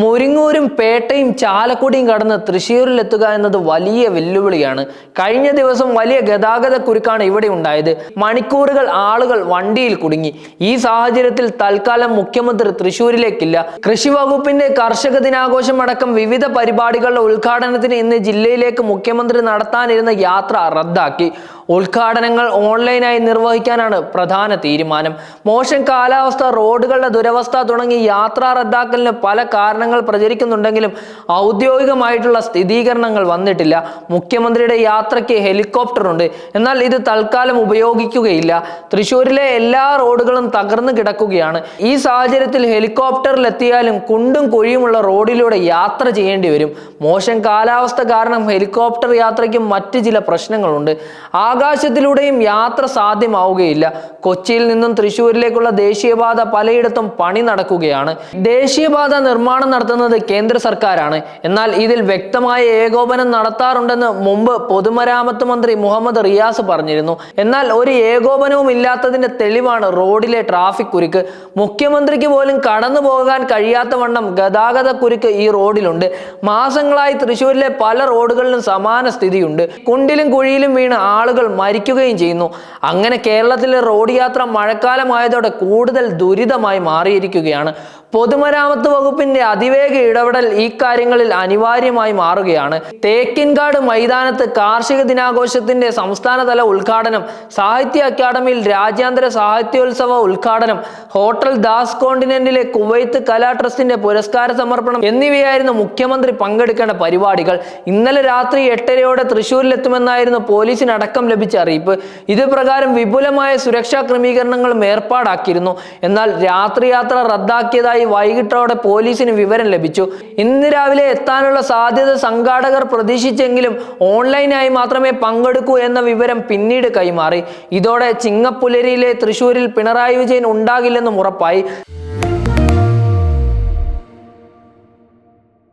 മുരിങ്ങൂരും പേട്ടയും ചാലക്കുടിയും കടന്ന് തൃശ്ശൂരിലെത്തുക എന്നത് വലിയ വെല്ലുവിളിയാണ്. കഴിഞ്ഞ ദിവസം വലിയ ഗതാഗത കുരുക്കാണ് ഇവിടെ ഉണ്ടായത്. മണിക്കൂറുകൾ ആളുകൾ വണ്ടിയിൽ കുടുങ്ങി. ഈ സാഹചര്യത്തിൽ തൽക്കാലം മുഖ്യമന്ത്രി തൃശ്ശൂരിലേക്കില്ല. കൃഷി വകുപ്പിന്റെ കർഷക ദിനാഘോഷം അടക്കം വിവിധ പരിപാടികളുടെ ഉദ്ഘാടനത്തിന് ഇന്ന് ജില്ലയിലേക്ക് മുഖ്യമന്ത്രി നടത്താനിരുന്ന യാത്ര റദ്ദാക്കി. ഉദ്ഘാടനങ്ങൾ ഓൺലൈനായി നിർവഹിക്കാനാണ് പ്രധാന തീരുമാനം. മോശം കാലാവസ്ഥ റോഡുകളുടെ ദുരവസ്ഥ തുടങ്ങി യാത്രാ റദ്ദാക്കലിന് പല കാരണങ്ങൾ പ്രചരിക്കുന്നുണ്ടെങ്കിലും ഔദ്യോഗികമായിട്ടുള്ള സ്ഥിരീകരണങ്ങൾ വന്നിട്ടില്ല. മുഖ്യമന്ത്രിയുടെ യാത്രയ്ക്ക് ഹെലികോപ്റ്റർ ഉണ്ട്. എന്നാൽ ഇത് തൽക്കാലം ഉപയോഗിക്കുകയില്ല. തൃശ്ശൂരിലെ എല്ലാ റോഡുകളും തകർന്നു കിടക്കുകയാണ്. ഈ സാഹചര്യത്തിൽ ഹെലികോപ്റ്ററിൽ എത്തിയാലും കുണ്ടും കുഴിയുമുള്ള റോഡിലൂടെ യാത്ര ചെയ്യേണ്ടി വരും. മോശം കാലാവസ്ഥ കാരണം ഹെലികോപ്റ്റർ യാത്രയ്ക്കും മറ്റ് ചില പ്രശ്നങ്ങളുണ്ട്. ആകാശത്തിലൂടെയും യാത്ര സാധ്യമാവുകയില്ല. കൊച്ചിയിൽ നിന്നും തൃശ്ശൂരിലേക്കുള്ള ദേശീയപാത പലയിടത്തും പണി നടക്കുകയാണ്. ദേശീയപാത നിർമ്മാണം നടത്തുന്നത് കേന്ദ്ര സർക്കാരാണ്. എന്നാൽ ഇതിൽ വ്യക്തമായ ഏകോപനം നടത്താറുണ്ടെന്ന് മുമ്പ് പൊതുമരാമത്ത് മന്ത്രി മുഹമ്മദ് റിയാസ് പറഞ്ഞിരുന്നു. എന്നാൽ ഒരു ഏകോപനവും ഇല്ലാത്തതിന്റെ തെളിവാണ് റോഡിലെ ട്രാഫിക് കുരുക്ക്. മുഖ്യമന്ത്രിക്ക് പോലും കടന്നു പോകാൻ കഴിയാത്ത വണ്ണം ഗതാഗത കുരുക്ക് ഈ റോഡിലുണ്ട്. മാസങ്ങളായി തൃശ്ശൂരിലെ പല റോഡുകളിലും സമാന സ്ഥിതിയുണ്ട്. കുണ്ടിലും കുഴിയിലും വീണ് ആളുകൾ മരിക്കുകയും ചെയ്യുന്നു. അങ്ങനെ കേരളത്തിലെ റോഡ് യാത്ര മഴക്കാലമായതോടെ കൂടുതൽ ദുരിതമായി മാറിയിരിക്കുകയാണ്. പൊതുമരാമത്ത് വകുപ്പിന്റെ അതിവേഗ ഇടപെടൽ ഈ കാര്യങ്ങളിൽ അനിവാര്യമായി മാറുകയാണ്. തേക്കിൻകാട് മൈതാനത്ത് കാർഷിക ദിനാഘോഷത്തിന്റെ സംസ്ഥാനതല ഉദ്ഘാടനം സാഹിത്യ അക്കാദമിയിൽ രാജ്യാന്തര സാഹിത്യോത്സവ ഉദ്ഘാടനം ഹോട്ടൽ ദാസ് കോണ്ടിനെന്റിലെ കുവൈത്ത് കലാ ട്രസ്റ്റിന്റെ പുരസ്കാര സമർപ്പണം എന്നിവയായിരുന്നു മുഖ്യമന്ത്രി പങ്കെടുക്കേണ്ട പരിപാടികൾ. ഇന്നലെ രാത്രി എട്ടരയോടെ തൃശൂരിലെത്തുമെന്നായിരുന്നു പോലീസിന് അടക്കം ലഭിച്ച അറിയിപ്പ് ഇത് പ്രകാരം വിപുലമായ സുരക്ഷാ ക്രമീകരണങ്ങളും ഏർപ്പാടാക്കിയിരുന്നു. എന്നാൽ രാത്രി യാത്ര റദ്ദാക്കിയതായി വൈകിട്ടോടെ പോലീസിന് വിവരം ലഭിച്ചു. ഇന്ന് രാവിലെ എത്താനുള്ള സാധ്യത സംഘാടകർ പ്രതീക്ഷിച്ചെങ്കിലും ഓൺലൈനായി മാത്രമേ പങ്കെടുക്കൂ എന്ന വിവരം പിന്നീട് കൈമാറി. ഇതോടെ ചിങ്ങപ്പുലരിയിലെ തൃശൂരിൽ പിണറായി വിജയൻ ഉണ്ടാകില്ലെന്നും ഉറപ്പായി.